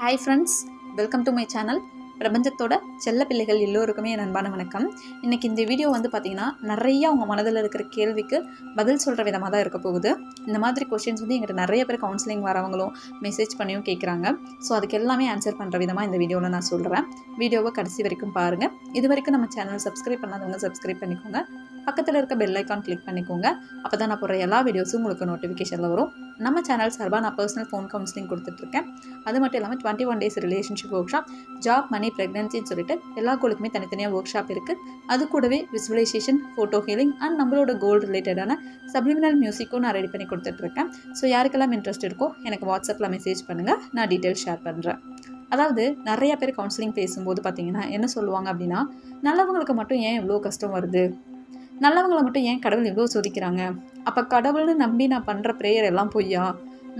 Hi friends welcome to my channel பிரபஞ்சத்தோட செல்ல பிள்ளைகள் எல்லோருக்குமே என் அன்பான வணக்கம். இன்றைக்கி இந்த வீடியோ வந்து பார்த்திங்கன்னா நிறையா அவங்க மனதில் இருக்கிற கேள்விக்கு பதில் சொல்கிற விதமாக தான் இருக்க போகுது. இந்த மாதிரி கொஷின்ஸ் வந்து எங்கிட்ட நிறைய பேர் கவுன்சிலிங் வரவங்களும் மெசேஜ் பண்ணியும் கேட்குறாங்க ஸோ அதுக்கு எல்லாமே ஆன்சர் பண்ணுற விதமாக இந்த வீடியோவில் நான் சொல்கிறேன் வீடியோவை கடைசி வரைக்கும் பாருங்கள் இது வரைக்கும் நம்ம சேனல் சப்ஸ்கிரைப் பண்ணாதவங்க சப்ஸ்கிரைப் பண்ணிக்கோங்க. பக்கத்தில் இருக்க பெல் ஐக்கான் கிளிக் பண்ணிக்கோங்க. அப்போ தான் நான் போடுற எல்லா வீடியோஸும் உங்களுக்கு நோட்டிஃபிகேஷனில் வரும். நம்ம சேனல் சார்பாக நான் பர்சனல் ஃபோன் கவுன்சிலிங் கொடுத்துட்ருக்கேன் அது மட்டும் இல்லாமல் twenty one days relationship workshop job money ப்ரெக்னன்சின்னு சொல்லிட்டு எல்லா கோளுக்குமே தனித்தனியாக ஒர்க் ஷாப் இருக்குது அது கூடவே விசுவலைசேஷன் ஃபோட்டோ ஹீலிங் அண்ட் நம்மளோட கோல் ரிலேட்டடான சப்ளிமினல் மியூசிக்கும் நான் ரெடி பண்ணி கொடுத்துட்ருக்கேன் ஸோ யாருக்கெல்லாம் இன்ட்ரெஸ்ட் இருக்கோ எனக்கு வாட்ஸ்அப்பில் மெசேஜ் பண்ணுங்கள் நான் டீட்டெயில் ஷேர் பண்ணுறேன் அதாவது நிறைய பேர் கவுன்சிலிங் பேசும்போது பார்த்தீங்கன்னா என்ன சொல்லுவாங்க அப்படின்னா நல்லவங்களுக்கு மட்டும் ஏன் இவ்வளோ கஷ்டம் வருது? நல்லவங்களை மட்டும் ஏன் கடவுள் இவ்வளோ சோதிக்கிறாங்க? அப்போ கடவுள்னு நம்பி நான் பண்ணுற ப்ரேயர் எல்லாம் பொய்யா?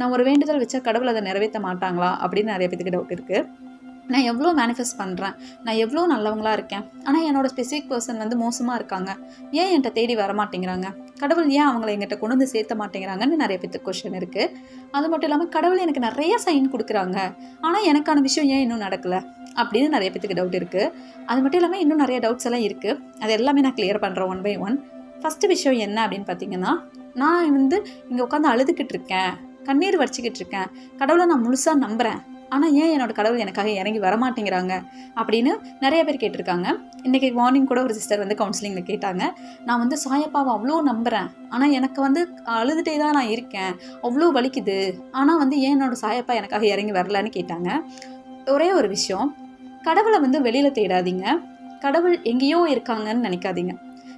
நான் ஒரு வேண்டுதல் வச்சா கடவுள் அதை நிறைவேற்ற மாட்டாங்களா? அப்படின்னு நிறைய பேத்துக்கு டவுட் இருக்குது நான் எவ்வளோ மேனிஃபெஸ்ட் பண்ணுறேன் நான் எவ்வளோ நல்லவங்களா இருக்கேன்? ஆனால் என்னோட ஸ்பெசிஃபிக் பர்சன் வந்து மோசமாக இருக்காங்க. ஏன் என்கிட்ட தேடி வர மாட்டேங்கிறாங்க கடவுள் ஏன் அவங்கள எங்கிட்ட கொண்டு வந்து சேர்த்த மாட்டேங்கிறாங்கன்னு நிறைய பேத்துக்கு கொஷின் இருக்குது அது மட்டும் இல்லாமல் கடவுள் எனக்கு நிறைய சைன் கொடுக்குறாங்க. ஆனால் எனக்கான விஷயம் ஏன் இன்னும் நடக்கலை? அப்படின்னு நிறைய பேத்துக்கு டவுட் இருக்குது அது மட்டும் இல்லாமல் இன்னும் நிறைய டவுட்ஸ் எல்லாம் இருக்குது அது எல்லாமே நான் கிளியர் பண்ணுறேன் ஒன் பை ஒன் ஃபஸ்ட்டு விஷயம் என்ன அப்படின்னு பார்த்தீங்கன்னா நான் வந்து இங்கே உட்காந்து அழுதுகிட்டு இருக்கேன். கண்ணீர் வடிச்சிக்கிட்டு இருக்கேன். கடவுளை நான் முழுசாக நம்புகிறேன் ஆனால் ஏன் என்னோட கடவுள் எனக்காக இறங்கி வரமாட்டேங்கிறாங்க அப்படின்னு நிறைய பேர் கேட்டிருக்காங்க. இன்றைக்கி மார்னிங் கூட ஒரு சிஸ்டர் வந்து கவுன்சிலிங்கில் கேட்டாங்க. நான் வந்து சாயப்பாவை அவ்வளோ நம்புகிறேன் ஆனால் எனக்கு வந்து அழுதுகிட்டே தான் நான் இருக்கேன். அவ்வளோ வலிக்குது. ஆனால் வந்து ஏன் என்னோட சாயப்பா எனக்காக இறங்கி வரலன்னு கேட்டாங்க. ஒரே ஒரு விஷயம் கடவுளை வந்து வெளியில் தேடாதீங்க. கடவுள் எங்கேயோ இருக்காங்கன்னு நினைக்காதீங்க.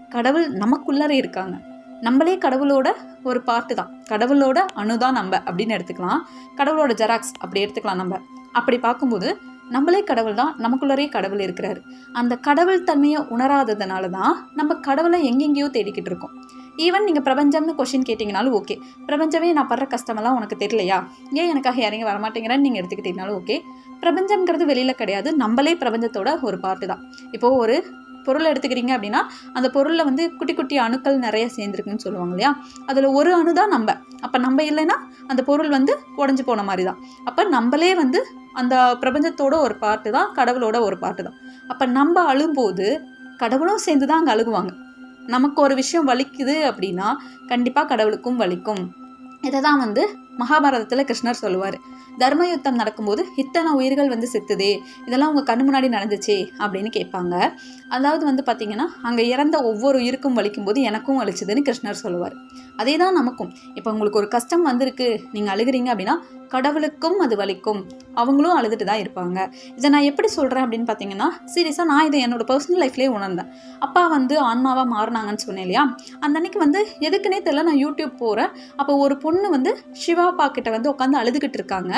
கடவுள் நமக்குள்ளரே இருக்காங்க. நம்மளே கடவுளோட ஒரு பார்ட்டு தான். கடவுளோட அணு தான் நம்ம அப்படின்னு எடுத்துக்கலாம். கடவுளோட ஜெராக்ஸ் அப்படி எடுத்துக்கலாம் நம்ம. அப்படி பார்க்கும்போது நம்மளே கடவுள் தான் நமக்குள்ளரே கடவுள் இருக்கிறாரு. அந்த கடவுள் தன்மையை உணராததுனால தான் நம்ம கடவுளை எங்கெங்கேயோ தேடிக்கிட்டு இருக்கோம். ஈவன் நீங்கள் பிரபஞ்சம்னு கொஷின் கேட்டிங்கனாலும் ஓகே பிரபஞ்சமே நான் படுற கஷ்டமெல்லாம் உனக்கு தெரியலையா? ஏன் எனக்காக இறங்கி வரமாட்டேங்கிறேன்னு நீங்கள் எடுத்துக்கிட்டீங்கனாலும் ஓகே பிரபஞ்சம்ங்கிறது வெளியில் கிடையாது. நம்மளே பிரபஞ்சத்தோட ஒரு பார்ட்டு தான். இப்போது ஒரு பொருள் எடுத்துக்கிறீங்க அப்படின்னா அந்த பொருளில் வந்து குட்டி குட்டி அணுக்கள் நிறைய சேர்ந்துருக்குன்னு சொல்லுவாங்க இல்லையா? அதில் ஒரு அணு தான் நம்ம. அப்போ நம்ம இல்லைன்னா அந்த பொருள் வந்து உடஞ்சி போன மாதிரி தான். அப்போ நம்மளே வந்து அந்த பிரபஞ்சத்தோட ஒரு பாட்டு தான் கடவுளோட ஒரு பாட்டு தான். அப்போ நம்ம அழும்போது கடவுளும் சேர்ந்து தான் அங்கே அழுகுவாங்க. நமக்கு ஒரு விஷயம் வலிக்குது அப்படின்னா கண்டிப்பாக கடவுளுக்கும் வலிக்கும். இதை தான் வந்து மகாபாரதத்தில் கிருஷ்ணர் சொல்லுவார். தர்மயுத்தம் நடக்கும்போது இத்தனை உயிர்கள் வந்து செத்துதே இதெல்லாம் உங்கள் கண்ணு முன்னாடி நடந்துச்சு அப்படின்னு கேட்பாங்க. அதாவது வந்து பார்த்திங்கன்னா அங்கே இறந்த ஒவ்வொரு உயிருக்கும் வலிக்கும் போது எனக்கும் வலிச்சுதுன்னு கிருஷ்ணர் சொல்லுவார். அதே தான் நமக்கும். இப்போ உங்களுக்கு ஒரு கஷ்டம் வந்திருக்கு நீங்கள் அழுகிறீங்க அப்படின்னா கடவுளுக்கும் அது வலிக்கும். அவங்களும் அழுதுட்டு தான் இருப்பாங்க. இதை நான் எப்படி சொல்கிறேன் அப்படின்னு பார்த்தீங்கன்னா சீரியஸாக நான் இதை என்னோடய பர்சனல் லைஃப்லேயே உணர்ந்தேன். அப்பா வந்து ஆன்மாவாக மாறினாங்கன்னு சொன்னேன் இல்லையா? அந்த அன்னைக்கு வந்து எதுக்குன்னே தெரியல நான் யூடியூப் போகிறேன் அப்போ ஒரு பொண்ணு வந்து சிவாப்பா கிட்ட வந்து உட்காந்து அழுதுகிட்டு இருக்காங்க.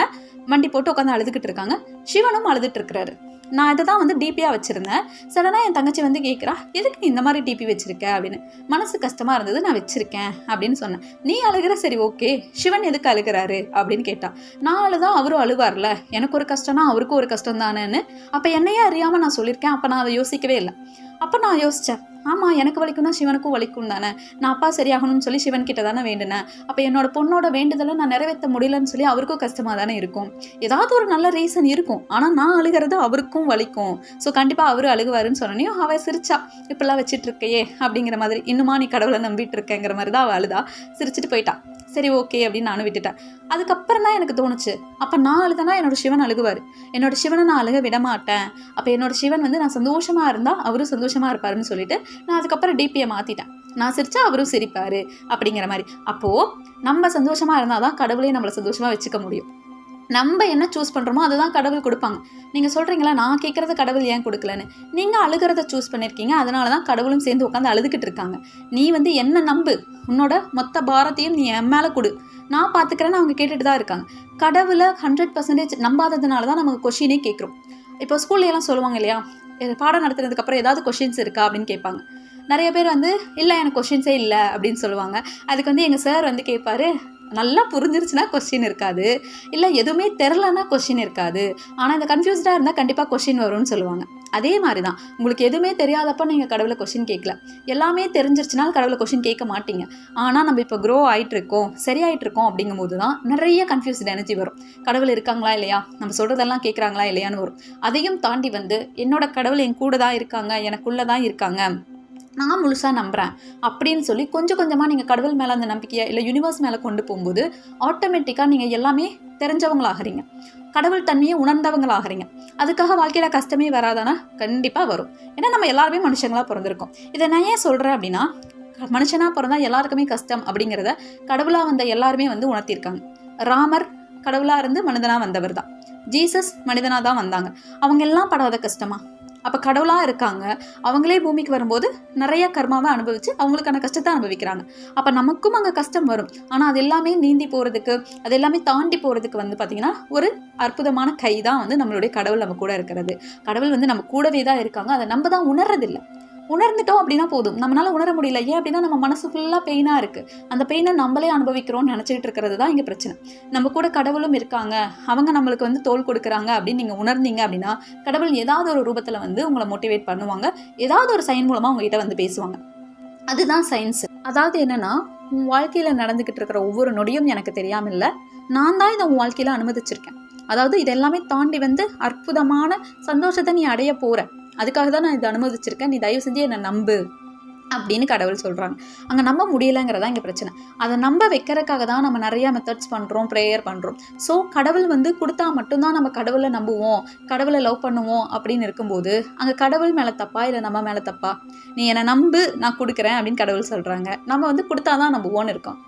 வண்டி போட்டு உட்காந்து அழுதுகிட்டு இருக்காங்க. சிவனும் அழுதுட்டு இருக்கிறாரு. நான் இதை தான் வந்து டிபியாக வச்சுருந்தேன். சடனாக என் தங்கச்சி வந்து கேட்குறா எதுக்கு நீ இந்த மாதிரி டிபி வச்சுருக்க? அப்படின்னு. மனசு கஷ்டமாக இருந்தது நான் வச்சுருக்கேன். அப்படின்னு சொன்னேன் நீ அழுகிற சரி ஓகே. சிவன் எதுக்கு அழுகிறாரு? அப்படின்னு கேட்டான் நான் அழுதான் அவரும் அழுவார்ல. எனக்கு ஒரு கஷ்டம்னா அவருக்கும் ஒரு கஷ்டம் தானேன்னு அப்போ என்னையே அறியாமல் நான் சொல்லியிருக்கேன். அப்போ நான் அதை யோசிக்கவே இல்லை. அப்போ நான் யோசித்தேன் ஆமாம் எனக்கு வலிக்கும்னா சிவனுக்கும் வலிக்கும் தானே. நான் அப்பா சரியாகணும்னு சொல்லி சிவன் கிட்ட தானே வேண்டினேன். அப்போ என்னோட பொண்ணோட வேண்டுதலை நான் நிறைவேற்ற முடியலன்னு சொல்லி அவருக்கும் கஷ்டமாக தானே இருக்கும். ஏதாவது ஒரு நல்ல ரீசன் இருக்கும். ஆனால் நான் அழுகிறது அவருக்கும் வலிக்கும். ஸோ கண்டிப்பாக அவரு அழுகுவாருன்னு சொன்னோனையும் அவள் சிரிச்சா. இப்படிலாம் வச்சிட்டு இருக்கையே அப்படிங்கிற மாதிரி இன்னுமா நீ கடவுளை நம்பிட்டு இருக்கேங்கிற மாதிரி தான் அவள் அழுதா. சிரிச்சிட்டு போயிட்டா. சரி ஓகே அப்படின்னு நானும் விட்டுட்டேன். அதுக்கப்புறம் தான் எனக்கு தோணுச்சு. அப்போ நான் அழுதனா என்னோட சிவன் அழுகுவார். என்னோட சிவனை நான் அழுக விட மாட்டேன். அப்போ என்னோட சிவன் வந்து நான் சந்தோஷமாக இருந்தால் அவரும் சந்தோஷமாக இருப்பாருன்னு சொல்லிட்டு நான் அதுக்கப்புறம் டிபியை மாற்றிட்டேன் நான் சிரிச்சா அவரும் சிரிப்பார் அப்படிங்கிற மாதிரி. அப்போது நம்ம சந்தோஷமாக இருந்தால் தான் கடவுளையும் நம்மளை சந்தோஷமாக வச்சுக்க முடியும். நம்ம என்ன சூஸ் பண்ணுறோமோ அதுதான் கடவுள் கொடுப்பாங்க. நீங்கள் சொல்கிறீங்களா நான் கேட்குறத கடவுள் ஏன் கொடுக்கலன்னு? நீங்கள் அழுகிறத சூஸ் பண்ணியிருக்கீங்க அதனால தான் கடவுளும் சேர்ந்து உட்காந்து அழுதுகிட்டு இருக்காங்க. நீ வந்து என்ன நம்பு? உன்னோட மொத்த பாரத்தையும் நீ என் மேலே கொடு. நான் பார்த்துக்கிறேன்னு அவங்க கேட்டுட்டு தான் இருக்காங்க. கடவுளை ஹண்ட்ரட் பர்சன்டேஜ் நம்பாததுனால தான் நமக்கு கொஷினே கேட்குறோம் இப்போ ஸ்கூல்லையெல்லாம் சொல்லுவாங்க இல்லையா? பாடம் நடத்துனதுக்கப்புறம் ஏதாவது கொஷின்ஸ் இருக்கா அப்படின்னு கேட்பாங்க. நிறைய பேர் வந்து இல்லை எனக்கு கொஷின்ஸே இல்லை அப்படின்னு சொல்லுவாங்க. அதுக்கு வந்து எங்கள் சார் வந்து கேட்பாரு நல்லா புரிஞ்சிருச்சுன்னா கொஸ்டின் இருக்காது. இல்லை எதுவுமே தெரிலன்னா கொஸ்டின் இருக்காது. ஆனால் இந்த கன்ஃபியூஸ்டாக இருந்தால் கண்டிப்பாக கொஸ்டின் வரும்னு சொல்லுவாங்க. அதே மாதிரி தான் உங்களுக்கு எதுவுமே தெரியாதப்போ நீங்கள் கடவுளை கொஷின் கேட்கல. எல்லாமே தெரிஞ்சிருச்சுனாலும் கடவுளை கொஷின் கேட்க மாட்டீங்க. ஆனால் நம்ம இப்போ க்ரோ ஆகிட்டு இருக்கோம் சரியாயிட்டு இருக்கோம் அப்படிங்கும்போது தான் நிறைய கன்ஃபியூஸ்ட் எனர்ஜி வரும். கடவுள் இருக்காங்களா இல்லையா? நம்ம சொல்கிறதெல்லாம் கேட்குறாங்களா இல்லையான்னு வரும். அதையும் தாண்டி வந்து என்னோட கடவுள் என் கூட தான் இருக்காங்க எனக்குள்ளே தான் இருக்காங்க. நான் முழுசாக நம்புகிறேன் அப்படின்னு சொல்லி கொஞ்சம் கொஞ்சமாக நீங்கள் கடவுள் மேலே அந்த நம்பிக்கையை இல்லை யூனிவர்ஸ் மேலே கொண்டு போகும்போது ஆட்டோமேட்டிக்காக நீங்கள் எல்லாமே தெரிஞ்சவங்களாகிறீங்க. கடவுள் தன்மையை உணர்ந்தவங்களாகிறீங்க. அதுக்காக வாழ்க்கையில் கஷ்டமே வராதானா? கண்டிப்பாக வரும். ஏன்னா நம்ம எல்லாருமே மனுஷங்களாக பிறந்திருக்கோம். இதை நான் ஏன் சொல்கிறேன் அப்படின்னா மனுஷனாக பிறந்தா எல்லாருக்குமே கஷ்டம் அப்படிங்கிறத கடவுளாக வந்த எல்லாருமே வந்து உணர்த்தியிருக்காங்க ராமர் கடவுளாக இருந்து மனிதனாக வந்தவர் தான். ஜீசஸ் மனிதனாக தான் வந்தாங்க. அவங்க எல்லாம் படாத கஷ்டமா? அப்போ கடவுளாக இருக்காங்க. அவங்களே பூமிக்கு வரும்போது நிறைய கர்மாவை அனுபவித்து அவங்களுக்கான கஷ்டத்தை அனுபவிக்கிறாங்க. அப்போ நமக்கும் அங்கே கஷ்டம் வரும். ஆனால் அது எல்லாமே நீந்தி போகிறதுக்கு அது எல்லாமே தாண்டி போகிறதுக்கு வந்து பார்த்திங்கன்னா ஒரு அற்புதமான கை தான் வந்து நம்மளுடைய கடவுள் நம்ம கூட இருக்கிறது. கடவுள் வந்து நம்ம கூடவே தான் இருக்காங்க. அதை நம்ம தான் உணர்றதில்லை. உணர்ந்துட்டோம் அப்படின்னா போதும். நம்மளால உணர முடியல. ஏன் அப்படின்னா நம்ம மனசு ஃபுல்லாக பெயினாக இருக்குது அந்த பெயினை நம்மளே அனுபவிக்கிறோம்னு நினச்சிக்கிட்டு இருக்கிறது தான் இங்கே பிரச்சனை. நம்ம கூட கடவுளும் இருக்காங்க. அவங்க நம்மளுக்கு வந்து தோல் கொடுக்குறாங்க அப்படின்னு நீங்கள் உணர்ந்தீங்க அப்படின்னா கடவுள் ஏதாவது ஒரு ரூபத்தில் வந்து உங்களை மோட்டிவேட் பண்ணுவாங்க. ஏதாவது ஒரு சைன் மூலமாக உங்ககிட்ட வந்து பேசுவாங்க. அதுதான் சயின்ஸ் அதாவது என்னன்னா உன் வாழ்க்கையில் நடந்துக்கிட்டு இருக்கிற ஒவ்வொரு நொடியும் எனக்கு தெரியாமல் இல்லை நான் தான் இதை உன் வாழ்க்கையில் அனுமதிச்சிருக்கேன். அதாவது இதெல்லாமே தாண்டி வந்து அற்புதமான சந்தோஷத்தை நீ அடைய போகிற அதுக்காக தான் நான் இதை அனுமதிச்சிருக்கேன். நீ தயவு செஞ்சு என்னை நம்பு அப்படின்னு கடவுள் சொல்கிறாங்க அங்கே நம்ப முடியலைங்கிறதா இங்கே பிரச்சனை. அதை நம்ப வைக்கிறதுக்காக தான் நம்ம நிறையா மெத்தட்ஸ் பண்ணுறோம் ப்ரேயர் பண்ணுறோம் ஸோ கடவுள் வந்து கொடுத்தா மட்டும்தான் நம்ம கடவுளை நம்புவோம் கடவுளை லவ் பண்ணுவோம் அப்படின்னு இருக்கும்போது அங்கே கடவுள் மேலே தப்பா இல்லை நம்ம மேலே தப்பா? நீ என்னை நம்பு நான் கொடுக்குறேன் அப்படின்னு கடவுள் சொல்கிறாங்க நம்ம வந்து கொடுத்தா தான் நம்புவோன்னு இருக்கோம்.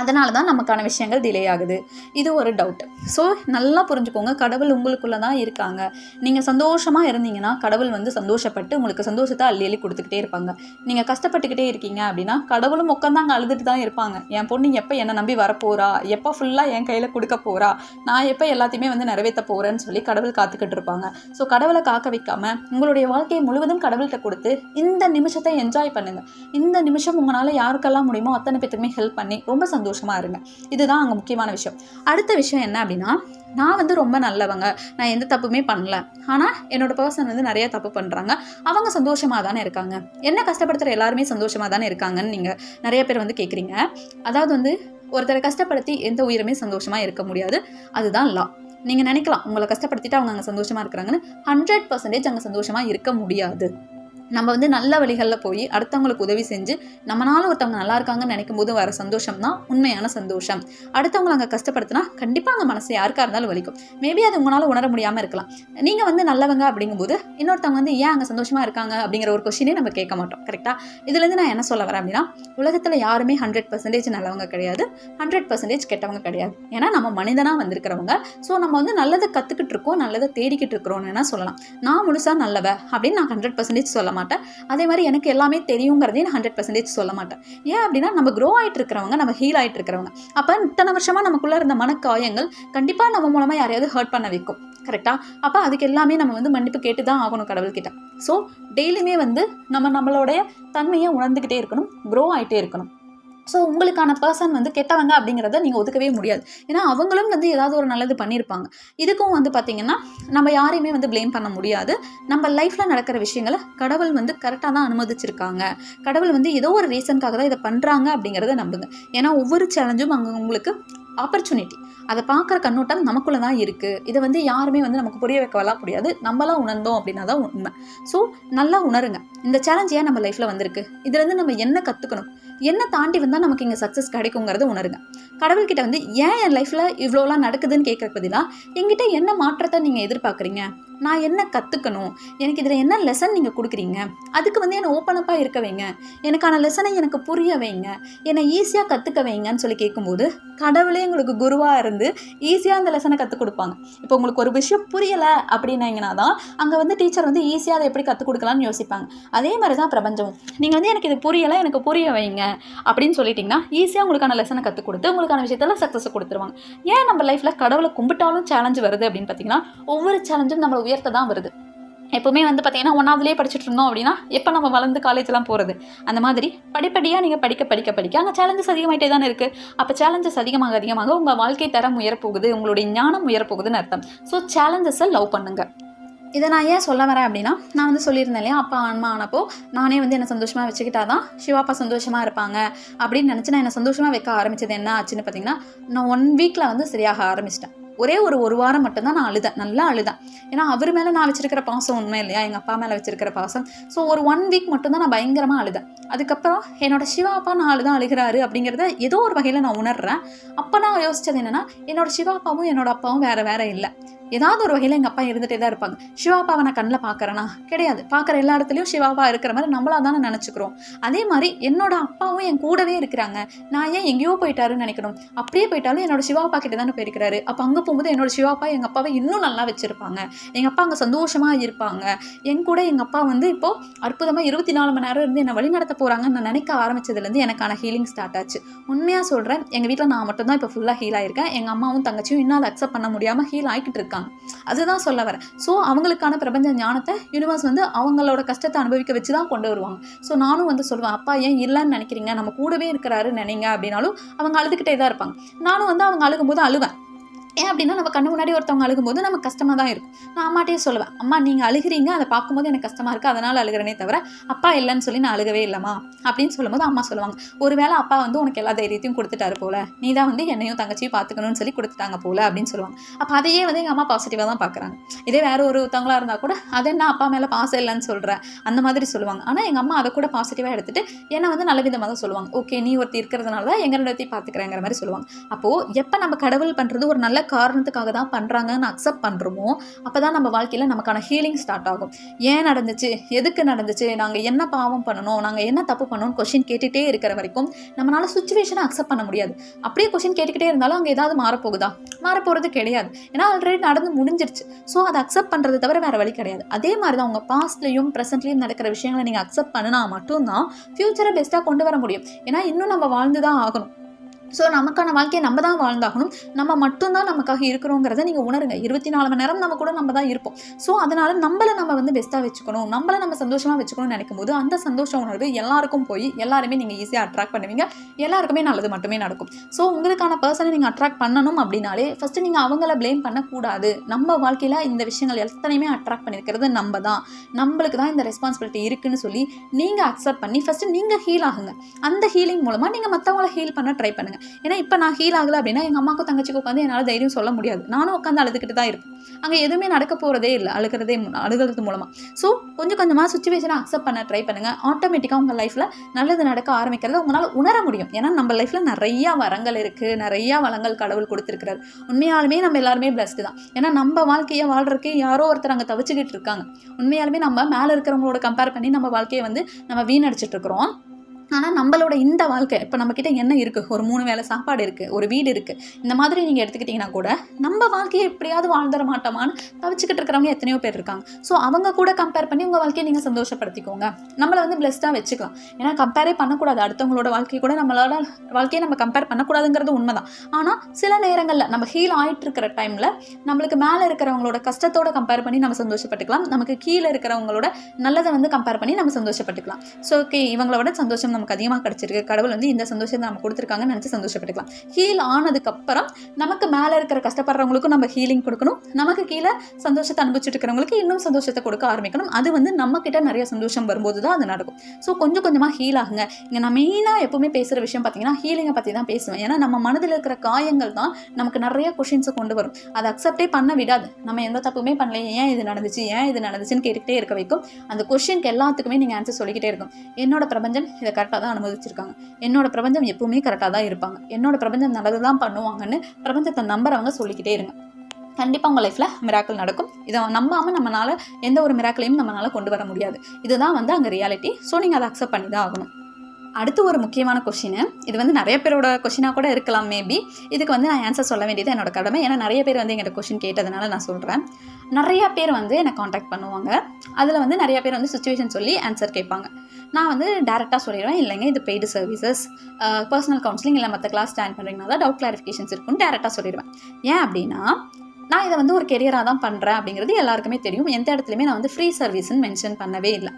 அதனால தான் நமக்கான விஷயங்கள் டிலே ஆகுது. இது ஒரு டவுட் ஸோ நல்லா புரிஞ்சுக்கோங்க. கடவுள் உங்களுக்குள்ளே தான் இருக்காங்க. நீங்கள் சந்தோஷமாக இருந்தீங்கன்னா கடவுள் வந்து சந்தோஷப்பட்டு உங்களுக்கு சந்தோஷத்தை அள்ளி அள்ளி கொடுத்துக்கிட்டே இருப்பாங்க. நீங்கள் கஷ்டப்பட்டுக்கிட்டே இருக்கீங்க அப்படின்னா கடவுளும் உட்காந்தாங்க அழுதுட்டு தான் இருப்பாங்க. என் பொண்ணு எப்போ என்னை நம்பி வரப்போகிறா எப்போ ஃபுல்லாக என் கையில் கொடுக்க போகிறா நான் எப்போ எல்லாத்தையுமே வந்து நிறைவேற்ற போகிறேன்னு சொல்லி கடவுள் காத்துக்கிட்டு இருப்பாங்க. ஸோ கடவுளை காக்க வைக்காமல் உங்களுடைய வாழ்க்கையை முழுவதும் கடவுள்கிட்ட கொடுத்து இந்த நிமிஷத்தை என்ஜாய் பண்ணுங்கள் இந்த நிமிஷம் உங்களால் யாருக்கெல்லாம் முடியுமோ அத்தனை பேத்துக்குமே ஹெல்ப் பண்ணி ரொம்ப சந்தோஷமாக இருங்க. இதுதான் அங்கே முக்கியமான விஷயம். அடுத்த விஷயம் என்ன அப்படின்னா நான் வந்து ரொம்ப நல்லவங்க. நான் எந்த தப்புமே பண்ணல. ஆனால் என்னோட பர்சன் வந்து நிறைய தப்பு பண்ணுறாங்க அவங்க சந்தோஷமாக தானே இருக்காங்க. என்ன கஷ்டப்படுத்துகிற எல்லாருமே சந்தோஷமாக தானே இருக்காங்கன்னு நீங்கள் நிறைய பேர் வந்து கேட்குறீங்க அதாவது வந்து ஒருத்தரை கஷ்டப்படுத்தி எந்த உயிருமே சந்தோஷமாக இருக்க முடியாது. அதுதான் லா நீங்கள் நினைக்கலாம் உங்களை கஷ்டப்படுத்திட்டு அவங்க அங்கே சந்தோஷமாக இருக்கிறாங்கன்னு. ஹண்ட்ரட் பர்சன்டேஜ் அங்கே சந்தோஷமாக இருக்க முடியாது. நம்ம வந்து நல்ல வழிகளில் போய் அடுத்தவங்களுக்கு உதவி செஞ்சு நம்மளால ஒருத்தவங்க நல்லா இருக்காங்கன்னு நினைக்கும் போது வர சந்தோஷம் தான் உண்மையான சந்தோஷம். அடுத்தவங்களை அங்கே கஷ்டப்படுத்தினா கண்டிப்பாக அங்கே மனசு யாருக்காக இருந்தாலும் வலிக்கும். மேபி அது உங்களால் உணர முடியாமல் இருக்கலாம். நீங்கள் வந்து நல்லவங்க அப்படிங்கும்போது இன்னொருத்தவங்க வந்து ஏன் அங்கே சந்தோஷமாக இருக்காங்க அப்படிங்கிற ஒரு கொஷினே நம்ம கேட்க மாட்டோம். கரெக்டாக இதுலேருந்து நான் என்ன சொல்ல வரேன் அப்படின்னா உலகத்தில் யாருமே ஹண்ட்ரட் பர்சன்டேஜ் நல்லவங்க கிடையாது. ஹண்ட்ரட் பர்சன்டேஜ் கெட்டவங்க கிடையாது. ஏன்னா நம்ம மனிதனாக வந்திருக்கிறவங்க. ஸோ நம்ம வந்து நல்லதை கற்றுக்கிட்டு இருக்கோம் நல்லதை தேடிக்கிட்டு இருக்கிறோம்னு என்ன சொல்லலாம். நான் முழுசாக நல்லவ அப்படின்னு நான் ஹண்ட்ரட் பர்சன்டேஜ் சொல்ல மாட்டேன். அதே மாதிரி எனக்கு எல்லாமே தெரியுங்கிறதையும் நான் ஹண்ட்ரட் பர்சன்டேஜ் சொல்ல மாட்டேன். ஏன் அப்படின்னா நம்ம க்ரோ ஆகிட்டு இருக்கிறவங்க நம்ம ஹீல் ஆகிட்டு இருக்கிறவங்க அப்போ இத்தனை வருஷமாக நமக்குள்ளே இருந்த மனக்காயங்கள் கண்டிப்பாக நம்ம மூலமாக யாரையாவது ஹர்ட் பண்ண வைக்கும். கரெக்டாக அப்போ அதுக்கு எல்லாமே நம்ம வந்து மன்னிப்பு கேட்டு தான் ஆகணும் கடவுள்கிட்ட. ஸோ டெய்லியுமே வந்து நம்ம நம்மளுடைய தன்மையை உணர்ந்துக்கிட்டே இருக்கணும் க்ரோ ஆகிட்டே இருக்கணும். ஸோ உங்களுக்கான பர்சன் வந்து கெட்டவங்க அப்படிங்கிறத நீங்கள் ஒதுக்கவே முடியாது. ஏன்னா அவங்களும் வந்து ஏதாவது ஒரு நல்லது பண்ணியிருப்பாங்க இதுக்கும் வந்து பார்த்திங்கன்னா நம்ம யாரையுமே வந்து ப்ளேம் பண்ண முடியாது. நம்ம லைஃப்பில் நடக்கிற விஷயங்களை கடவுள் வந்து கரெக்டாக தான் அனுமதிச்சிருக்காங்க. கடவுள் வந்து ஏதோ ஒரு ரீசனுக்காக தான் இதை பண்ணுறாங்க அப்படிங்கிறத நம்புங்க. ஏன்னா ஒவ்வொரு சேலஞ்சும் அங்கே உங்களுக்கு ஆப்பர்ச்சுனிட்டி அதை பார்க்குற கண்ணோட்டம் நமக்குள்ளே தான் இருக்குது இதை வந்து யாருமே வந்து நமக்கு புரிய வைக்கவெல்லாம் முடியாது நம்மளாம் உணர்ந்தோம் அப்படின்னா தான் உண்மை. ஸோ நல்லா உணருங்க. இந்த சேலஞ்ச் ஏன் நம்ம லைஃப்பில் வந்திருக்கு? இதுலேருந்து நம்ம என்ன கற்றுக்கணும் என்ன தாண்டி வந்தால் நமக்கு இங்கே சக்ஸஸ் கிடைக்குங்கிறத உணருங்க. கடவுள்கிட்ட வந்து ஏன் என் லைஃப்பில் இவ்வளோலாம் நடக்குதுன்னு கேட்குற பதிலாக எங்கிட்ட என்ன மாற்றத்தை நீங்கள் எதிர்பார்க்குறீங்க? நான் என்ன கற்றுக்கணும் எனக்கு இதில் என்ன லெசன் நீங்கள் கொடுக்குறீங்க? அதுக்கு வந்து என்னை ஓப்பனப்பாக இருக்க வைங்க. எனக்கான லெசனை எனக்கு புரிய வைங்க. என்னை ஈஸியாக கற்றுக்க வைங்கன்னு சொல்லி கேட்கும்போது கடவுளே உங்களுக்கு குருவாக இருந்து ஈஸியாக அந்த லெசனை கற்றுக் கொடுப்பாங்க. இப்போ உங்களுக்கு ஒரு விஷயம் புரியலை அப்படின்னீங்கன்னா தான் அங்கே வந்து டீச்சர் வந்து ஈஸியாக அதை எப்படி கற்றுக் கொடுக்கலாம்னு யோசிப்பாங்க. அதே மாதிரி தான் பிரபஞ்சம் நீங்கள் வந்து எனக்கு இது புரியலை எனக்கு புரிய வைங்க. அப்படின்னு சொல்லிட்டிங்கன்னா ஈஸியாக உங்களுக்கான லெசனை கற்றுக் கொடுத்து உங்களுக்கான விஷயத்தில் சக்ஸஸ் கொடுத்துருவாங்க. ஏன் நம்ம லைஃப்பில் கடவுளை கும்பிட்டாலும் சேலஞ்சு வருது அப்படின்னு பார்த்தீங்கன்னா ஒவ்வொரு சேலஞ்சும் நம்மளை உயர்த்த தான் வருது. எப்போவுமே வந்து பார்த்தீங்கன்னா ஒன்றாவதுலேயே படிச்சுட்டு இருந்தோம் அப்படின்னா எப்போ நம்ம வளர்ந்து காலேஜ்லாம் போகிறது அந்த மாதிரி படிப்படியாக நீங்கள் படிக்க படிக்க படிக்க அங்கே சேலஞ்சஸ் அதிகமாகிட்டே தானே இருக்குது அப்போ சேலஞ்சஸ் அதிகமாக அதிகமாக உங்கள் வாழ்க்கை தரம் உயரப்போகுது உங்களுடைய ஞானம் உயரப்போகுதுன்னு அர்த்தம். ஸோ சேலஞ்சஸை லவ் பண்ணுங்க. இதை நான் ஏன் சொல்ல வரேன் அப்படின்னா நான் வந்து சொல்லியிருந்தேன் இல்லையா அப்பா அம்மா ஆனப்போ நானே வந்து என்னை சந்தோஷமாக வச்சுக்கிட்டா தான் சிவாப்பா சந்தோஷமாக இருப்பாங்க அப்படின்னு நினச்சி நான் என்னை சந்தோஷமாக வைக்க ஆரம்பித்தது என்ன ஆச்சுன்னு பார்த்தீங்கன்னா நான் ஒன் வீக்கில் வந்து சரியாக ஆரம்பிச்சிட்டேன். ஒரே ஒரு ஒரு வாரம் மட்டும்தான் நான் அழுதேன். நல்லா அழுதேன். ஏன்னா அவர் மேலே நான் வச்சிருக்கிற பாசம் உண்மை இல்லையா? எங்கள் அப்பா மேலே வச்சிருக்கிற பாசம். ஸோ ஒரு ஒன் வீக் மட்டும்தான் நான் பயங்கரமாக அழுதேன். அதுக்கப்புறம் என்னோட சிவா அப்பா நான் அழுதான் அழுகிறாரு அப்படிங்கிறத ஏதோ ஒரு வகையில் நான் உணர்றேன். அப்போ நான் யோசிச்சது என்னென்னா என்னோட சிவா அப்பாவும் என்னோட அப்பாவும் வேறு வேறு இல்லை. ஏதாவது ஒரு வகையில் எங்கள் அப்பா இருந்துகிட்டே தான் இருப்பாங்க. சிவாப்பாவை நான் கண்ணில் பார்க்குறேனா கிடையாது. பார்க்குற எல்லா இடத்துலையும் சிவாப்பா இருக்கிற மாதிரி நம்மளாக தானே நினச்சிக்கிறோம். அதே மாதிரி என்னோட அப்பாவும் என் கூடவே இருக்கிறாங்க. நான் ஏன் எங்கேயோ போயிட்டாருன்னு நினைக்கணும். அப்படியே போயிட்டாலும் என்னோட சிவாப்பா கிட்ட தானே போயிருக்கிறாரு. அப்போ அங்கே போகும்போது என்னோட சிவாப்பா எங்கள் அப்பாவை இன்னும் நல்லா வச்சுருப்பாங்க. எங்கள் அப்பா அங்கே சந்தோஷமாக இருப்பாங்க. என் கூட எங்கள் அப்பா வந்து இப்போது அற்புதமாக இருபத்தி நாலு மணி நேரம் இருந்து என்னை வழிநடத்த போகிறாங்கன்னு நான் நினைக்க ஆரம்பிச்சதுலேருந்து எனக்கான ஹீலிங் ஸ்டார்ட் ஆச்சு. உண்மையாக சொல்கிறேன் எங்கள் வீட்டில் நான் மட்டும்தான் இப்போ ஃபுல்லாக ஹீல் ஆயிருக்கேன். எங்கள் அம்மாவும் தங்கச்சியும் இன்னும் அதை அக்செப்ட் பண்ண முடியாமல் ஹீல் ஆகிக்கிட்டு இருக்காங்க. அதுதான் சொல்ல வரேன். ஸோ அவங்களுக்கான பிரபஞ்ச ஞானத்தை யூனிவர்ஸ் வந்து அவங்களோட கஷ்டத்தை அனுபவிக்க வச்சு தான் கொண்டு வருவாங்க. ஸோ நானும் வந்து சொல்லுவேன் அப்பா ஏன் இல்லைன்னு நினைக்கிறீங்க? நம்ம கூடவே இருக்கிறாரு நினைங்க அப்படின்னாலும் அவங்க அழுதுகிட்டே தான் இருப்பாங்க. நானும் வந்து அவங்க அழுகும்போது அழுவேன். ஏன் அப்படின்னா நம்ம கண்ணு முன்னாடி ஒருத்தவங்க அழுகும்போது நமக்கு கஷ்டமாக தான் இருக்கும். நான் அம்மாட்டே சொல்லுவேன் அம்மா நீங்கள் அழுகிறீங்க அதை பார்க்கும்போது எனக்கு கஷ்டமாக இருக்குது அதனால் அழுகிறனே தவிர அப்பா இல்லைன்னு சொல்லி நான் அழுகவே இல்லைம்மா அப்படின்னு சொல்லும்போது அம்மா சொல்லுவாங்க. ஒருவேளை அப்பா வந்து உனக்கு எல்லா தைரியத்தையும் கொடுத்துட்டாரு போல நீ தான் வந்து என்னையும் தங்கச்சியும் பார்த்துக்கணும்னு சொல்லி கொடுத்துட்டாங்க போல அப்படின்னு சொல்லுவாங்க. அப்போ அதையே வந்து எங்கள் அம்மா பாசிட்டிவாக தான் பார்க்குறாங்க. இதே வேற ஒருத்தவங்களா இருந்தால் கூட அது என்ன அப்பா மேலே பாசம் இல்லைன்னு சொல்கிறேன் அந்த மாதிரி சொல்லுவாங்க. ஆனால் எங்கள் அம்மா அதை கூட பாசிட்டிவாக எடுத்துட்டு என்னை வந்து நல்ல விதமாக தான் சொல்லுவாங்க. ஓகே நீ ஒருத்தி இருக்கிறதுனால தான் எங்கள் ரெண்டத்தையும் பார்த்துக்கிறேங்கிற மாதிரி சொல்லுவாங்க. அப்போது எப்போ நம்ம கடவுள் பண்ணுறது ஒரு நல்ல காரணத்துக்காக தான் பண்ணுறாங்கன்னு அக்செப்ட் பண்ணுறோமோ அப்போ தான் நம்ம வாழ்க்கையில் நமக்கான ஹீலிங் ஸ்டார்ட் ஆகும். ஏன் நடந்துச்சு? எதுக்கு நடந்துச்சு? நாங்கள் என்ன பாவம் பண்ணணும்? நாங்கள் என்ன தப்பு பண்ணணும்னு கொஷின் கேட்டுகிட்டே இருக்கிற வரைக்கும் நம்மளால் சுச்சுவேஷனை அக்செப்ட் பண்ண முடியாது. அப்படியே கொஷின் கேட்டுக்கிட்டே இருந்தாலும் அங்கே ஏதாவது மாறப்போகுதா? மாறப்போகிறது கிடையாது. ஏன்னா ஆல்ரெடி நடந்து முடிஞ்சிருச்சு. ஸோ அதை அக்செப்ட் பண்ணுறது தவிர வேறு வழி கிடையாது. அதே மாதிரி தான் உங்கள் பாஸ்ட்லேயும் ப்ரெசென்ட்லேயும் நடக்கிற விஷயங்களை நீங்கள் அக்செப்ட் பண்ணினா மட்டும்தான் ஃப்யூச்சரை பெஸ்ட்டாக கொண்டு வர முடியும். ஏன்னா இன்னும் நம்ம வாழ்ந்து தான் ஆகணும். ஸோ நமக்கான வாழ்க்கையை நம்ம தான் வாழ்ந்தாகணும். நம்ம மட்டும்தான் நமக்காக இருக்கிறோங்கிறத நீங்கள் உணருங்க. இருபத்தி நாலு மணி நேரம் நம்ம கூட நம்ம தான் இருப்போம். ஸோ அதனால் நம்மளை நம்ம வந்து பெஸ்ட்டாக வச்சுக்கணும். நம்மளை நம்ம சந்தோஷமாக வச்சுக்கணும்னு நினைக்கும் போது அந்த சந்தோஷ உணர்வு எல்லாருக்கும் போய் எல்லாருமே நீங்கள் ஈஸியாக அட்ராக்ட் பண்ணுவீங்க. எல்லாருக்குமே நல்லது மட்டுமே நடக்கும். ஸோ உங்களுக்கான பர்சனை நீங்கள் அட்ராக்ட் பண்ணணும் அப்படின்னாலே ஃபஸ்ட்டு நீங்கள் அவங்கள ப்ளேம் பண்ணக்கூடாது. நம்ம வாழ்க்கையில் இந்த விஷயங்கள் எத்தனையுமே அட்ராக்ட் பண்ணியிருக்கிறது நம்ம தான். நம்மளுக்கு தான் இந்த ரெஸ்பான்சிபிலிட்டி இருக்குன்னு சொல்லி நீங்கள் அக்செப்ட் பண்ணி ஃபஸ்ட்டு நீங்கள் ஹீல் ஆகுங்க. அந்த ஹீலிங் மூலமாக நீங்கள் மற்றவங்கள ஹீல் பண்ண ட்ரை பண்ணுங்கள் ஏன்னா இப்போ நான் ஹீல் ஆகலை அப்படின்னா எங்கள் அம்மாக்கும் தங்கச்சிக்கு உட்காந்து என்னால் தைரியம் சொல்ல முடியாது. நானும் உட்காந்து அழுதுகிட்டு தான் இருப்பேன். அங்கே எதுவுமே நடக்க போகிறதே இல்லை. அழுகிறதே மு- அழுகிறது மூலமாக ஸோ கொஞ்சம் கொஞ்சமாக சுச்சுவேஷனை அக்செப்ட் பண்ண ட்ரை பண்ணுங்கள் ஆட்டோமேட்டிக்காக உங்கள் லைஃப்பில் நல்லது நடக்க ஆரம்பிக்கிறத உங்களால் உணர முடியும். ஏன்னா நம்ம லைஃப்பில் நிறையா வரங்கள் இருக்குது நிறையா வளங்கள் கடவுள் கொடுத்துருக்கிறார். உண்மையாலுமே நம்ம எல்லாருமே பிளஸ்டு தான். ஏன்னா நம்ம வாழ்க்கையை வாழ்றதுக்கு யாரோ ஒருத்தர் அங்கே தவிச்சுக்கிட்டு இருக்காங்க. உண்மையாலுமே நம்ம மேலே இருக்கிறவங்களோட கம்பேர் பண்ணி நம்ம வாழ்க்கையை வந்து நம்ம வீணடிச்சிட்டு இருக்கிறோம். ஆனால் நம்மளோட இந்த வாழ்க்கை இப்போ நம்மக்கிட்ட என்ன இருக்குது ஒரு மூணு வேளை சாப்பாடு இருக்குது ஒரு வீடு இருக்குது இந்த மாதிரி நீங்கள் எடுத்துக்கிட்டிங்கன்னா கூட நம்ம வாழ்க்கையை எப்படியாவது வாழ்ந்துட மாட்டோமான்னு தவிச்சிக்கிட்டு இருக்கிறவங்க எத்தனையோ பேர் இருக்காங்க. ஸோ அவங்க கூட கம்பேர் பண்ணி உங்கள் வாழ்க்கையை நீங்கள் சந்தோஷப்படுத்திக்கோங்க. நம்மளை வந்து பிளெஸ்டாக வச்சுக்கலாம். ஏன்னா கம்பேரே பண்ணக்கூடாது. அடுத்தவங்களோட வாழ்க்கையை கூட நம்மளோட வாழ்க்கையை நம்ம கம்பேர் பண்ணக்கூடாதுங்கிறது உண்மைதான். ஆனால் சில நேரங்களில் நம்ம ஹீல் ஆகிட்டு இருக்கிற டைமில் நம்மளுக்கு மேலே இருக்கிறவங்களோட கஷ்டத்தோட கம்பேர் பண்ணி நம்ம சந்தோஷப்பட்டுக்கலாம். நமக்கு கீழே இருக்கிறவங்களோட நல்லதை வந்து கம்பேர் பண்ணி நம்ம சந்தோஷப்பட்டுக்கலாம். ஸோ ஓகே இவங்களோட சந்தோஷம் நமக்கு அதிகமாக கிடச்சிருக்கு. கடவுள் வந்து இந்த சந்தோஷத்தை நம்ம கொடுத்துருக்காங்கன்னு நினச்சி சந்தோஷப்பட்டுக்கலாம். ஹீல் ஆனதுக்கப்புறம் நமக்கு மேலே இருக்கிற கஷ்டப்படுறவங்களுக்கும் நம்ம ஹீலிங் கொடுக்கணும். நமக்கு கீழே சந்தோஷத்தை அனுபவிச்சுட்டு இருக்கிறவங்களுக்கு இன்னும் சந்தோஷத்தை கொடுக்க ஆரம்பிக்கணும். அது வந்து நம்ம கிட்ட நிறைய சந்தோஷம் வரும்போது தான் அது நடக்கும். ஸோ கொஞ்சம் கொஞ்சமாக ஹீல் ஆகுங்க. இங்கே நான் மெயினாக எப்பவுமே பேசுகிற விஷயம் பார்த்தீங்கன்னா ஹீலிங்கை பற்றி தான் பேசுவேன். ஏன்னா நம்ம மனதில் இருக்கிற காயங்கள் தான் நமக்கு நிறைய கொஷின்ஸை கொண்டு வரும். அதை அக்செப்டே பண்ண விடாது. நம்ம எந்த தப்புமே பண்ணல ஏன் இது நடந்துச்சு? ஏன் இது நடந்துச்சுன்னு கேட்டுக்கிட்டே இருக்க வைக்கும். அந்த கொஷினுக்கு எல்லாத்துக்குமே நீங்கள் ஆன்சர் சொல்லிக்கிட்டே இருக்கும் என்னோட பிரபஞ்சம் இதை கரெக்டாக தான் அனுமதிச்சிருக்காங்க. என்னோட பிரபஞ்சம் எப்பவுமே கரெக்டாக தான் இருப்பாங்க. என்னோட பிரபஞ்சம் நல்லது தான் பண்ணுவாங்கன்னு பிரபஞ்சத்தை நம்புறவங்க சொல்லிக்கிட்டே இருங்க. கண்டிப்பாக உங்கள் லைஃப்பில் மிராக்கள் நடக்கும். இதை நம்பாமல் நம்மளால் எந்த ஒரு மிராக்களையும் நம்மளால் கொண்டு வர முடியாது. இதுதான் வந்து அங்கே ரியாலிட்டி ஸோ நீங்கள் அதை அக்செப்ட் பண்ணி தான் ஆகணும். அடுத்து ஒரு முக்கியமான கொஷின் இது வந்து நிறைய பேரோட கொஷினாக கூட இருக்கலாம் மேபி இதுக்கு வந்து நான் ஆன்சர் சொல்ல வேண்டியது என்னோட கடமை. ஏன்னா நிறைய பேர் வந்து எங்கிட்ட கொஷின் கேட்டதுனால நான் சொல்கிறேன் நிறைய பேர் வந்து என்னை காண்டாக்ட் பண்ணுவாங்க. அதில் வந்து நிறைய பேர் வந்து சுச்சுவேஷன் சொல்லி ஆன்சர் கேட்பாங்க. நான் வந்து டேரெக்டாக சொல்லிடுவேன். இல்லைங்க இது பெய்டு சர்வீசஸ் பர்சனல் கவுன்சிலிங் இல்லை மற்ற கிளாஸ் ஜாயின் பண்ணுறீங்கன்னா தான் டவுட் கிளாரிஃபிகேஷன்ஸ் இருக்குன்னு டேரெக்டாக சொல்லிடுவேன். ஏன் அப்படின்னா நான் இதை வந்து ஒரு கெரியராக தான் பண்ணுறேன் அப்படிங்கிறது எல்லாருக்குமே தெரியும். எந்த இடத்துலையுமே நான் வந்து ஃப்ரீ சர்வீஸ்ன்னு மென்ஷன் பண்ணவே இல்லை.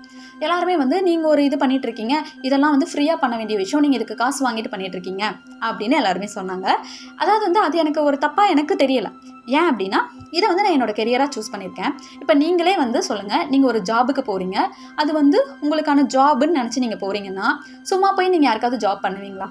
எல்லாருமே வந்து நீங்கள் ஒரு இது பண்ணிகிட்ருக்கீங்க இருக்கீங்க. இதெல்லாம் வந்து ஃப்ரீயாக பண்ண வேண்டிய விஷயம். நீங்கள் இதுக்கு காசு வாங்கிட்டு பண்ணிகிட்ருக்கீங்க இருக்கீங்க அப்படின்னு எல்லாருமே சொன்னாங்க. அதாவது வந்து அது எனக்கு ஒரு தப்பாக எனக்கு தெரியல. ஏன் அப்படின்னா இதை வந்து நான் என்னோட கெரியராக சூஸ் பண்ணியிருக்கேன். இப்போ நீங்களே வந்து சொல்லுங்கள் நீங்கள் ஒரு ஜாபுக்கு போகிறீங்க அது வந்து உங்களுக்கான ஜாப்னு நினச்சி நீங்கள் போகிறீங்கன்னா சும்மா போய் நீங்கள் யாருக்காவது ஜாப் பண்ணுவீங்களா?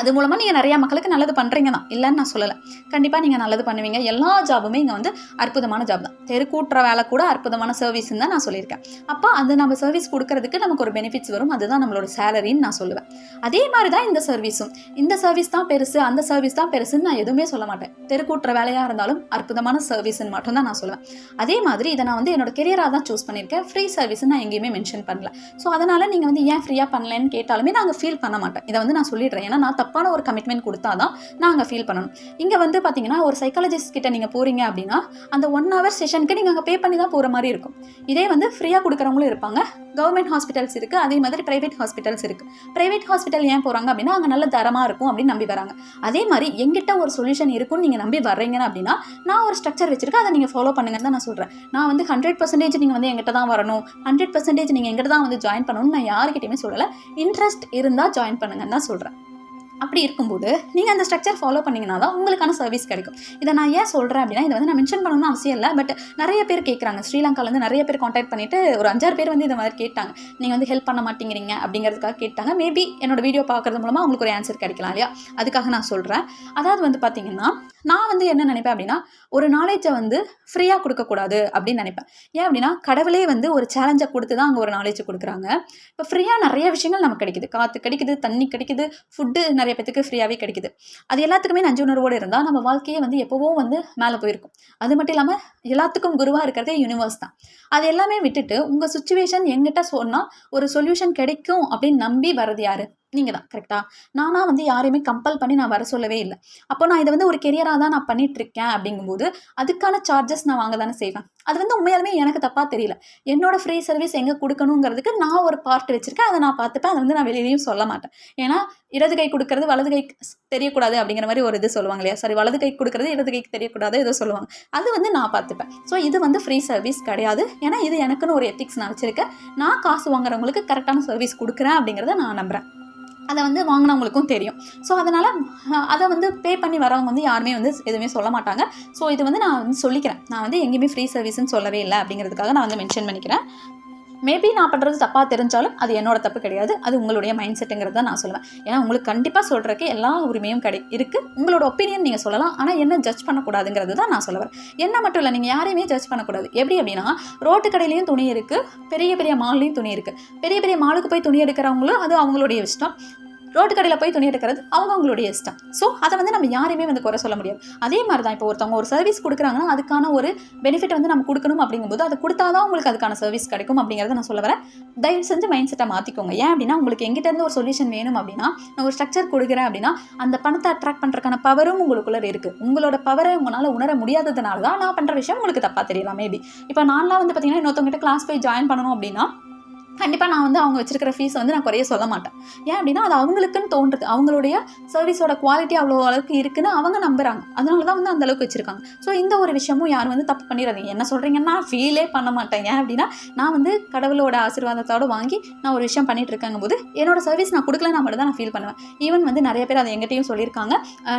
அது மூலமாக நீங்கள் நிறையா மக்களுக்கு நல்லது பண்ணுறீங்க தான். இல்லைன்னு நான் சொல்லலை. கண்டிப்பாக நீங்கள் நல்லது பண்ணுவீங்க. எல்லா ஜாபுமே இங்கே வந்து அற்புதமான ஜாப் தான். தெருக்கூட்டுற வேலை கூட அற்புதமான சர்வீஸ்ன்னு தான் நான் சொல்லியிருக்கேன். அப்போ அது நம்ம சர்வீஸ் கொடுக்கறதுக்கு நமக்கு ஒரு பெனிஃபிட்ஸ் வரும். அதுதான் நம்மளோட சேலரின்னு நான் சொல்லுவேன். அதே மாதிரி தான் இந்த சர்வீஸும் இந்த சர்வீஸ் தான் பெருசு அந்த சர்வீஸ் தான் பெருசுன்னு நான் எதுவுமே சொல்ல மாட்டேன். தெருக்கூட்டுற வேலையாக இருந்தாலும் அற்புதமான சர்வீஸ்ன்னு மட்டும் தான் நான் சொல்லுவேன். அதே மாதிரி இதை நான் வந்து என்னோட கெரியராக தான் சூஸ் பண்ணியிருக்கேன். ஃப்ரீ சர்வீஸ் நான் எங்கேயுமே மென்ஷன் பண்ணல. ஸோ அதனால் நீங்கள் வந்து ஏன் ஃப்ரீயாக பண்ணலன்னு கேட்டாலுமே நாங்கள் ஃபீல் பண்ண மாட்டேன். இதை வந்து நான் சொல்லிடுறேன். ஏன்னா நான் தப்பான ஒரு கமிட்மெண்ட் கொடுத்தா தான் நாங்கள் ஃபீல் பண்ணணும். இங்கே வந்து பார்த்தீங்கன்னா ஒரு சைக்காலஜிஸ்ட் கிட்ட நீங்கள் போகிறீங்க அப்படின்னா அந்த ஒன் ஹவர் செஷனுக்கு நீங்கள் அங்கே பே பண்ணி தான் போகிற மாதிரி இருக்கும். இதே வந்து ஃப்ரீயாக கொடுக்குறவங்களும் இருப்பாங்க. கவர்மெண்ட் ஹாஸ்பிட்டல்ஸ் இருக்குது அதே மாதிரி ப்ரைவேட் ஹாஸ்பிட்டல்ஸ் இருக்குது ப்ரைவேட் ஹாஸ்பிட்டல் ஏன் போகிறாங்க அப்படின்னா அங்கே நல்ல தரமாக இருக்கும் அப்படின்னு நம்பி வராங்க. அதே மாதிரி எங்கிட்ட ஒரு சொல்யூஷன் இருக்கும்னு நீங்கள் நம்பி வர்றீங்க அப்படின்னா நான் ஒரு ஸ்ட்ரக்சர் வச்சிருக்கேன் அதை நீங்கள் ஃபாலோ பண்ணுங்கன்னு தான் நான் சொல்கிறேன் நான் வந்து ஹண்ட்ரட் பர்சன்டேஜ் நீங்கள் வந்து எங்கிட்ட தான் வரணும். ஹண்ட்ரட் பர்சன்டேஜ் நீங்கள் எங்கிட்ட தான் வந்து ஜாயின் பண்ணணும்னு நான் யாருக்கிட்டையுமே சொல்லலை. இன்ட்ரெஸ்ட் இருந்தால் ஜாயின் பண்ணுங்கன்னு தான் சொல்கிறேன் அப்படி இருக்கும்போது நீங்கள் அந்த ஸ்ட்ரக்சர் ஃபாலோ பண்ணிங்கன்னா தான் உங்களுக்கான சர்வீஸ் கிடைக்கும். இதை நான் ஏன் சொல்கிறேன் அப்படின்னா இதை வந்து நான் மென்ஷன் பண்ணணும்னு அவசியம் இல்லை. பட் நிறைய பேர் கேட்குறாங்க ஸ்ரீலங்காலேருந்து நிறைய பேர் காண்டாக்ட் பண்ணிவிட்டு ஒரு அஞ்சாறு பேர் வந்து இந்த மாதிரி கேட்டாங்க. நீங்கள் வந்து ஹெல்ப் பண்ண மாட்டேங்கிறீங்க அப்படிங்கிறதுக்காக கேட்டாங்க. மேபி என்னோட வீடியோ பார்க்குறது மூலமாக உங்களுக்கு ஒரு ஆன்சர் கிடைக்கலாம் இல்லையா? அதுக்காக நான் சொல்கிறேன் அதாவது வந்து பார்த்தீங்கன்னா நான் வந்து என்ன நினைப்பேன் அப்படின்னா ஒரு நாலேஜை வந்து ஃப்ரீயாக கொடுக்கக்கூடாது அப்படின்னு நினைப்பேன். ஏன் அப்படின்னா கடவுளே வந்து ஒரு சேலஞ்சை கொடுத்து தான் அங்கே ஒரு நாலேஜ் கொடுக்குறாங்க. இப்போ ஃப்ரீயாக நிறைய விஷயங்கள் நமக்கு கிடைக்குது. காற்று கிடைக்குது தண்ணி கிடைக்குது ஃபுட்டு நிறைய பேத்துக்கு ஃப்ரீயாகவே கிடைக்குது. அது எல்லாத்துக்குமே நஞ்சு உணர்வோடு இருந்தால் நம்ம வாழ்க்கையே வந்து எப்போவோ வந்து மேலே போயிருக்கும். அது மட்டும் இல்லாமல் எல்லாத்துக்கும் குருவாக இருக்கிறதே யூனிவர்ஸ் தான். அது எல்லாமே விட்டுட்டு உங்கள் சுச்சுவேஷன் எங்கிட்ட சொன்னால் ஒரு சொல்யூஷன் கிடைக்கும் அப்படின்னு நம்பி வர்றது யாரு? நீங்கள் தான் கரெக்டாக நானாக வந்து யாரையுமே கம்பல் பண்ணி நான் வர சொல்லவே இல்லை. அப்போ நான் இதை வந்து ஒரு கெரியராக தான் நான் பண்ணிட்டு இருக்கேன் அப்படிங்கும்போது அதுக்கான சார்ஜஸ் நான் வாங்க தானே செய்வேன். அது வந்து உண்மையாலுமே எனக்கு தப்பாக தெரியல. என்னோட ஃப்ரீ சர்வீஸ் எங்கே கொடுக்கணுங்கிறதுக்கு நான் ஒரு பார்ட் வச்சுருக்கேன். அதை நான் பார்த்துப்பேன். அதை வந்து நான் வெளியிலையும் சொல்ல மாட்டேன். ஏன்னா இடது கை கொடுக்கறது வலது கை தெரியக்கூடாது அப்படிங்கிற மாதிரி ஒரு இது சொல்லுவாங்க இல்லையா? சரி வலது கை கொடுக்கறது இடது கைக்கு தெரியக்கூடாது ஏதோ சொல்லுவாங்க. அது வந்து நான் பார்த்துப்பேன். ஸோ இது வந்து ஃப்ரீ சர்வீஸ் கிடையாது. ஏன்னா இது எனக்குன்னு ஒரு எத்திக்ஸ் நான் வச்சுருக்கேன். நான் காசு வாங்குறவங்களுக்கு கரெக்டான சர்வீஸ் கொடுக்குறேன் அப்படிங்கிறத நான் நம்புகிறேன் அதை வந்து வாங்கினவங்களுக்கும் தெரியும். ஸோ அதனால் அதை வந்து பே பண்ணி வரவங்க வந்து யாருமே வந்து எதுவுமே சொல்ல மாட்டாங்க. ஸோ இது வந்து நான் வந்து சொல்லிக்கிறேன். நான் வந்து எங்கேயுமே ஃப்ரீ சர்வீஸ்ன்னு சொல்லவே இல்லை அப்படிங்கிறதுக்காக நான் வந்து மென்ஷன் பண்ணிக்கிறேன். மேபி நான் பண்ணுறது தப்பாக தெரிஞ்சாலும் அது என்னோட தப்பு கிடையாது. அது உங்களுடைய மைண்ட் செட்டுங்கிறத நான் சொல்லுவேன். ஏன்னா உங்களுக்கு கண்டிப்பாக சொல்கிறதுக்கு எல்லா உரிமையும் கிடை இருக்குது உங்களோட ஒப்பீனியன் நீங்கள் சொல்லலாம். ஆனால் என்ன ஜட்ஜ் பண்ணக்கூடாதுங்கிறது தான் நான் சொல்லுவேன் என்ன மட்டும் இல்லை நீங்கள் யாரையுமே ஜட்ஜ் பண்ணக்கூடாது. எப்படி அப்படின்னா ரோட்டு கடையிலையும் துணி இருக்குது பெரிய பெரிய மால்லையும் துணி இருக்குது பெரிய பெரிய மாலுக்கு போய் துணி எடுக்கிறவங்களும் அது அவங்களுடைய இஷ்டம். ரோட்டு கடையில் போய் துணி எடுக்கிறது அவங்க அவங்களுடைய இஷ்டம். ஸோ அதை வந்து நம்ம யாரையுமே வந்து குறை சொல்ல முடியாது. அதே மாதிரி தான் இப்போ ஒருத்தவங்க ஒரு சர்வீஸ் கொடுக்குறாங்கன்னா அதுக்கான ஒரு பெனிஃபிட் வந்து நம்ம கொடுக்கணும் அப்படிங்கும்போது அது கொடுத்தா தான் உங்களுக்கு அதுக்கான சர்வீஸ் கிடைக்கும் அப்படிங்கிறத நான் சொல்ல வரேன். தயவு செஞ்சு மைண்ட் செட்டை மாற்றிக்கோங்க ஏன் அப்படின்னா உங்களுக்கு எங்கிட்டேருந்து ஒரு சொல்யூஷன் வேணும் அப்படின்னா நான் ஒரு ஸ்ட்ரக்சர் கொடுக்குறேன் அப்படின்னா அந்த பணத்தை அட்ராக்ட் பண்ணுறதுக்கான பவரும் உங்களுக்குள்ளே இருக்குது உங்களோட பவரை உங்களால் உணர முடியாததுனால தான் நான் பண்ணுற விஷயம் உங்களுக்கு தப்பாக தெரியலாம் மேபி இப்போ நான்லாம் வந்து பார்த்தீங்கன்னா இன்னொருத்தவங்ககிட்ட கிளாஸ் போய் ஜாயின் பண்ணணும் அப்படின்னா கண்டிப்பாக நான் வந்து அவங்க வச்சிருக்கிற ஃபீஸ் வந்து நான் குறைய சொல்ல மாட்டேன். ஏன் அப்படின்னா அது அவங்களுக்குன்னு தோன்றுது. அவங்களுடைய சர்வீஸோட குவாலிட்டி அவ்வளோ அளவுக்கு இருக்குன்னு அவங்க நம்புறாங்க. அதனால தான் வந்து அந்த அளவுக்கு வச்சுருக்காங்க. ஸோ இந்த ஒரு விஷயமும் யாரும் வந்து தப்பு பண்ணிடாதீங்க என்ன சொல்கிறீங்கன்னா ஃபீலே பண்ண மாட்டேன். ஏன் அப்படின்னா நான் வந்து கடவுளோட ஆசீர்வாதத்தோட வாங்கி நான் ஒரு விஷயம் பண்ணிட்டு இருக்கங்க போது என்னோட சர்வீஸ் நான் கொடுக்கலனா மட்டும் தான் நான் ஃபீல் பண்ணுவேன். ஈவன் வந்து நிறைய பேர் அதை எங்கிட்டையும் சொல்லியிருக்காங்க.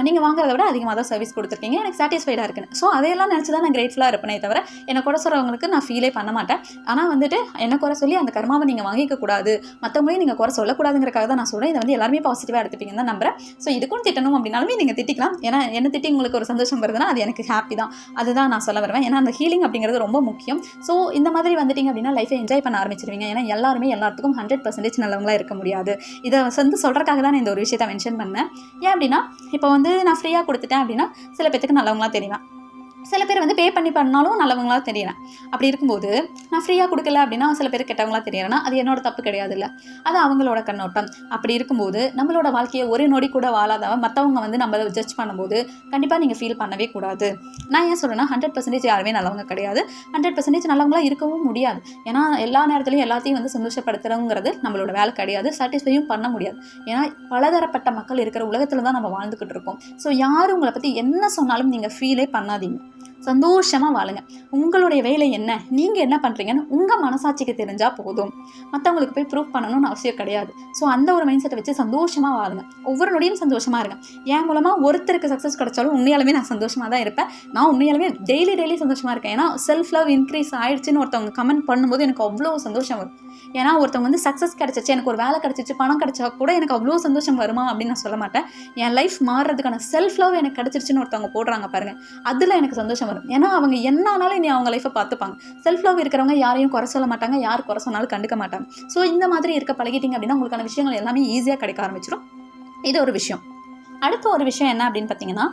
நீங்கள் வாங்குறத விட அதிகமாக தான் சர்வீஸ் கொடுத்துருக்கீங்க. எனக்கு சாட்டிஸ்ஃபைடாக இருக்குன்னு. ஸோ அதையெல்லாம் நினச்சி தான் நான் கிரேட்ஃபுல்லாக இருப்பேனே தவிர என்னை குறை சொல்கிறவங்களுக்கு நான் ஃபீலே பண்ண மாட்டேன். ஆனால் வந்துட்டு என்ன குறை சொல்லி அந்த கர்மாவை நீங்கள் வாங்கிக்க கூடாது. மற்றவங்களையும் நீங்கள் குறை சொல்லக்கூடாதுங்கிறக்காக தான் நான் சொல்கிறேன் இதை வந்து எல்லாருமே பாசிட்டிவாக எடுத்துப்பீங்கன்னு தான் நம்புறேன். ஸோ இதுக்கும் திட்டணும் அப்படின்னாலுமே நீங்கள் திட்டிக்கலாம். ஏன்னா என்ன திட்டி உங்களுக்கு ஒரு சந்தோஷம் வருதுன்னா அது எனக்கு ஹாப்பி தான். அதுதான் நான் சொல்ல வருவேன். ஏன்னா அந்த ஹீலிங் அப்படிங்கிறது ரொம்ப முக்கியம். ஸோ இந்த மாதிரி வந்துட்டீங்க அப்படின்னா லைஃபை என்ஜாய் பண்ண ஆரம்பிச்சிருவீங்க. ஏன்னா எல்லாருமே எல்லாத்துக்கும் ஹண்ட்ரட் பர்சன்டேஜ் நல்லவங்களா இருக்க முடியாது. இதை வந்து சொல்கிறக்காக தான் நான் இந்த ஒரு விஷயத்தை மென்ஷன் பண்ணேன். ஏன் அப்படின்னா இப்போ வந்து நான் ஃப்ரீயாக கொடுத்துட்டேன் அப்படின்னா சில பேத்துக்கு நல்லவங்களா தெரியும்? சில பேர் வந்து பே பண்ணி பண்ணாலும் நல்லவங்களா தெரியறேன் அப்படி இருக்கும்போது நான் ஃப்ரீயாக கொடுக்கல அப்படின்னா சில பேர் கெட்டவங்களா தெரியறேன்னா அது என்னோட தப்பு கிடையாது இல்லை அது அவங்களோட கண்ணோட்டம். அப்படி இருக்கும்போது நம்மளோட வாழ்க்கையை ஒரு நொடி கூட வாழாதவன் மற்றவங்க வந்து நம்மளை ஜட்ஜ் பண்ணும்போது கண்டிப்பாக நீங்கள் ஃபீல் பண்ணவே கூடாது. நான் ஏன் சொல்கிறேன்னா ஹண்ட்ரட் பர்சன்டேஜ் யாருமே நல்லவங்க கிடையாது. ஹண்ட்ரட் பர்சன்டேஜ் நல்லவங்களா இருக்கவும் முடியாது. ஏன்னா எல்லா நேரத்துலையும் எல்லாத்தையும் வந்து சந்தோஷப்படுத்துறோங்கிறது நம்மளோட வேலை கிடையாது. சாட்டிஸ்ஃபையும் பண்ண முடியாது. ஏன்னா பலதரப்பட்ட மக்கள் இருக்கிற உலகத்தில் தான் நம்ம வாழ்ந்துக்கிட்டு இருக்கோம். ஸோ யார் உங்களை பற்றி என்ன சொன்னாலும் நீங்கள் ஃபீலே பண்ணாதீங்க. சந்தோஷமாக வாழுங்க. உங்களுடைய வேலை என்ன? நீங்கள் என்ன பண்ணுறீங்கன்னு உங்கள் மனசாட்சிக்கு தெரிஞ்சால் போதும். மற்றவங்களுக்கு போய் ப்ரூவ் பண்ணணும்னு அவசியம் கிடையாது. ஸோ அந்த ஒரு மைண்ட் செட்டை வச்சு சந்தோஷமாக வாழுங்க. ஒவ்வொரு நொடியும் சந்தோஷமாக இருங்க. என் மூலமாக ஒருத்தருக்கு சக்ஸஸ் கிடைச்சாலும் உண்மையாலுமே நான் சந்தோஷமாக தான் இருப்பேன். நான் உண்மையாலுமே டெய்லி டெய்லி சந்தோஷமாக இருக்கேன். ஏன்னா செல்ஃப் லவ் இன்க்ரீஸ் ஆயிடுச்சுன்னு ஒருத்தவங்க கமெண்ட் பண்ணும்போது எனக்கு அவ்வளோ சந்தோஷம் வரும். ஏன்னா ஒருத்தவங்க வந்து சக்ஸஸ் கிடச்சிச்சு எனக்கு ஒரு வேலை கிடச்சிச்சு பணம் கிடச்சா கூட எனக்கு அவ்வளோ சந்தோஷம் வருமா அப்படின்னு நான் சொல்ல மாட்டேன். என் லைஃப் மாறுறதுக்கான செல்ஃப் லவ் எனக்கு கிடச்சிருச்சுன்னு ஒருத்தவங்க போடுறாங்க பாருங்கள் அதில் எனக்கு சந்தோஷம் வரும் ஏன்னா அவங்க என்ன ஆனாலும் இனி அவங்க லைஃப்பை பார்த்துப்பாங்க. செல்ஃப் லவ் இருக்கிறவங்க யாரையும் குறை சொல்ல மாட்டாங்க யார் குறை சொன்னாலும் கண்டுக்க மாட்டாங்க. ஸோ இந்த மாதிரி இருக்க பழகிட்டீங்க அப்படின்னா உங்களுக்கான விஷயங்கள் எல்லாமே ஈஸியாக கிடைக்க ஆரம்பிச்சிடும் இது ஒரு விஷயம். அடுத்த ஒரு விஷயம் என்ன அப்படின்னு பார்த்தீங்கன்னா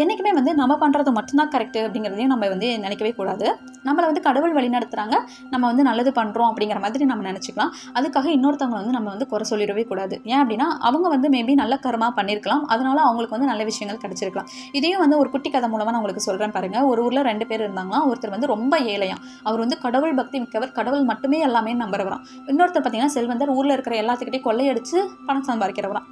என்றைக்குமே வந்து நம்ம பண்ணுறது மட்டும்தான் கரெக்டு அப்படிங்கிறதையும் நம்ம வந்து நினைக்கவே கூடாது. நம்மளை வந்து கடவுள் வழி நடத்துகிறாங்க நம்ம வந்து நல்லது பண்ணுறோம் அப்படிங்கிற மாதிரி நம்ம நினச்சிக்கலாம். அதுக்காக இன்னொருத்தவங்க வந்து நம்ம வந்து குறை சொல்லிடவே கூடாது. ஏன் அப்படின்னா அவங்க வந்து மேபி நல்ல கர்மா பண்ணியிருக்கலாம் அதனால அவங்களுக்கு வந்து நல்ல விஷயங்கள் கிடச்சிருக்கலாம். இதையும் வந்து ஒரு குட்டி கதை மூலமாக நான் உங்களுக்கு சொல்கிறேன் பாருங்கள் ஒரு ஊரில் ரெண்டு பேர் இருந்தாங்களாம் ஒருத்தர் வந்து ரொம்ப ஏழையாம். அவர் வந்து கடவுள் பக்தி மிக்கவர். கடவுள் மட்டுமே எல்லாமே நம்புறவரான் இன்னொருத்தர் பார்த்தீங்கன்னா செல்வந்தர். ஊரில் இருக்கிற எல்லாத்துக்கிட்டையும் கொள்ளையடிச்சு பணம் சம்பாதிக்கிறவரான்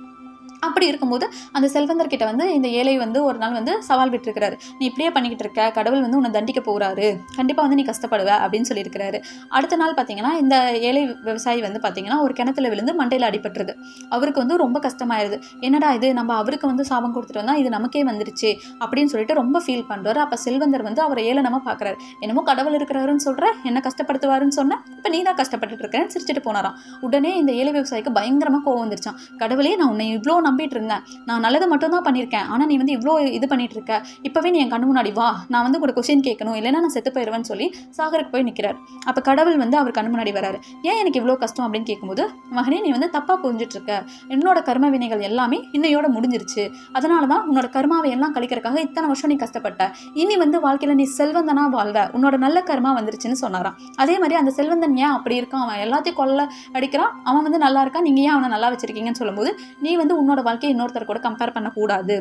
அப்படி இருக்கும்போது அந்த செல்வந்தர்கிட்ட வந்து இந்த ஏழை வந்து ஒரு நாள் வந்து சவால் விட்டுருக்கிறாரு. நீ இப்படியே பண்ணிக்கிட்டு இருக்க கடவுள் வந்து உன்னை தண்டிக்க போகிறாரு கண்டிப்பாக வந்து நீ கஷ்டப்படுவ அப்படின்னு சொல்லியிருக்கிறாரு. அடுத்த நாள் பார்த்தீங்கன்னா இந்த ஏழை விவசாயி வந்து பார்த்தீங்கன்னா ஒரு கிணத்துல விழுந்து மண்டையில் அடிபட்டுருது. அவருக்கு வந்து ரொம்ப கஷ்டமாயிருது. என்னடா இது? நம்ம அவருக்கு வந்து சாபம் கொடுத்துட்டு வந்தால் இது நமக்கே வந்துருச்சு அப்படின்னு சொல்லிட்டு ரொம்ப ஃபீல் பண்ணுறாரு அப்போ செல்வந்தர் வந்து அவரை ஏளனமாக பார்க்குறாரு என்னமோ கடவுள் இருக்கிறாருன்னு சொல்கிற என்ன கஷ்டப்படுத்துவாருன்னு சொன்னேன் இப்போ நீ தான் கஷ்டப்பட்டுட்டு இருக்கேன்னு சிரிச்சிட்டு போனாராம். உடனே இந்த ஏழை விவசாயிக்கு பயங்கரமாக கோவம் வந்துருச்சான் கடவுளே நான் உன்னை இவ்வளோ நம்பிட்டு இருந்தேன் நான் நல்லதை மட்டும் தான் பண்ணியிருக்கேன். ஆனால் நீ வந்து இவ்வளோ இது பண்ணிட்டு இருக்க இப்போவே நீ என் கண்ணு முன்னாடி வா. நான் வந்து ஒரு கொஸ்டின் கேட்கணும். இல்லைன்னா நான் செத்து போயிடுவேன்னு சொல்லி சாகருக்கு போய் நிற்கிறார் அப்போ கடவுள் வந்து அவர் கண்ணு முன்னாடி வராரு. ஏன் எனக்கு இவ்வளோ கஷ்டம்? அப்படின்னு கேட்கும்போது மகனே நீ வந்து தப்பாக புரிஞ்சிட்டு இருக்க என்னோட கர்ம வினைகள் எல்லாமே இன்னையோட முடிஞ்சிருச்சு. அதனால தான் உன்னோட கர்மாவை எல்லாம் கழிக்கிறதுக்காக இத்தனை வருஷம் நீ கஷ்டப்பட்ட. இனி வந்து வாழ்க்கையில் நீ செல்வந்தனா வாழ்வ. உன்னோட நல்ல கர்மா வந்துருச்சுன்னு சொன்னாராம். அதே மாதிரி அந்த செல்வந்தன் ஏன் அப்படி இருக்கான்? அவன் எல்லாத்தையும் கொல்ல அடிக்கிறான். அவன் வந்து நல்லா இருக்கான். நீங்கள் ஏன் அவனை நல்லா வச்சிருக்கீங்கன்னு சொல்லும்போது நீ வந்து உன்னோட வாழ்க்கையை இன்னொருத்தர் கூட கம்பேர் பண்ணக்கூடாது.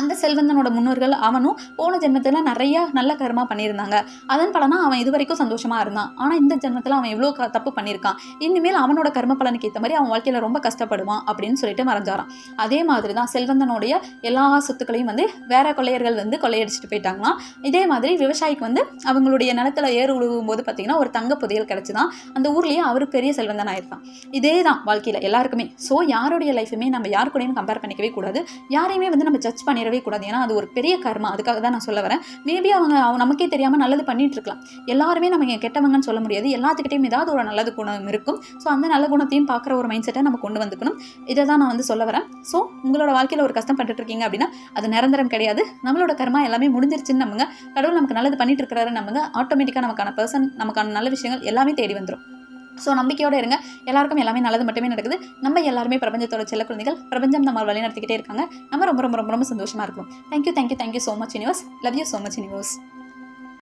அந்த செல்வந்தனோட முன்னோர்கள் அவனும் போன ஜென்மத்தில் நிறைய நல்ல கர்மா பண்ணியிருந்தாங்க. அதன் பலனா அவன் இது வரைக்கும் சந்தோஷமாக இருந்தான். ஆனால் இந்த ஜென்மத்தில் அவன் எவ்வளோ க தப்பு பண்ணியிருக்கான். இனிமேல் அவனோட கர்ம பலனுக்கு ஏற்ற மாதிரி அவன் வாழ்க்கையில் ரொம்ப கஷ்டப்படுவான் அப்படின்னு சொல்லிட்டு மறைஞ்சாரான் அதே மாதிரி தான் செல்வந்தனுடைய எல்லா சொத்துக்களையும் வந்து வேற கொள்ளையர்கள் வந்து கொள்ளையடிச்சிட்டு போயிட்டாங்களாம். இதே மாதிரி விவசாயிக்கு வந்து அவங்களுடைய நிலத்துல ஏறு உழுவும் போது பார்த்தீங்கன்னா ஒரு தங்க புதையல் கிடச்சிதான் அந்த ஊர்லேயே அவர் பெரிய செல்வந்தன் ஆயிருந்தான் இதே தான் வாழ்க்கையில் எல்லாருக்குமே. ஸோ யாருடைய லைஃபுமே நம்ம யார் கூடயும் கம்பேர் பண்ணிக்கவே கூடாது. யாரையுமே வந்து நம்ம ஜட்ஜ் பண்ணிடவே கூடாது. ஏன்னா அது ஒரு பெரிய கர்மா. அதுக்காக தான் நான் சொல்ல வரேன். மேபி அவங்க அவங்க நமக்கே தெரியாமல் நல்லது பண்ணிட்டு இருக்கலாம். எல்லாருமே நம்ம கெட்டவங்கன்னு சொல்ல முடியாது. எல்லாத்துக்கிட்டையும் ஏதாவது ஒரு நல்லது குணம் இருக்கும். ஸோ அந்த நல்ல குணத்தையும் பார்க்குற ஒரு மைண்ட் செட்டை நம்ம கொண்டு வந்துக்கணும். இதை தான் நான் வந்து சொல்ல வரேன். ஸோ உங்களோட வாழ்க்கையில் ஒரு கஷ்டம் பட்டுட்டு இருக்கீங்க அப்படின்னா அது நிரந்தரம் கிடையாது. நம்மளோட கர்மா எல்லாமே முடிஞ்சிருச்சுன்னு நம்புங்க. கடவுள் நமக்கு நல்லது பண்ணிட்டு இருக்கிறாரு நம்புங்க. ஆட்டோமேட்டிக்காக நமக்கான பர்சன் நமக்கான நல்ல விஷயங்கள் எல்லாமே தேடி வந்துடும் ஸோ நம்பிக்கையோடு இருங்க. எல்லாருக்கும் எல்லாமே நல்லது மட்டுமே நடக்குது. நம்ம எல்லாருமே பிரபஞ்சத்தோட செல்ல குழந்தைகள் பிரபஞ்சம் நம்ம வழி நடத்திக்கிட்டே இருக்காங்க. நம்ம ரொம்ப ரொம்ப ரொம்ப ரொம்ப சந்தோஷமாக இருக்கும் thank you thank you thank you so much universe love you so much universe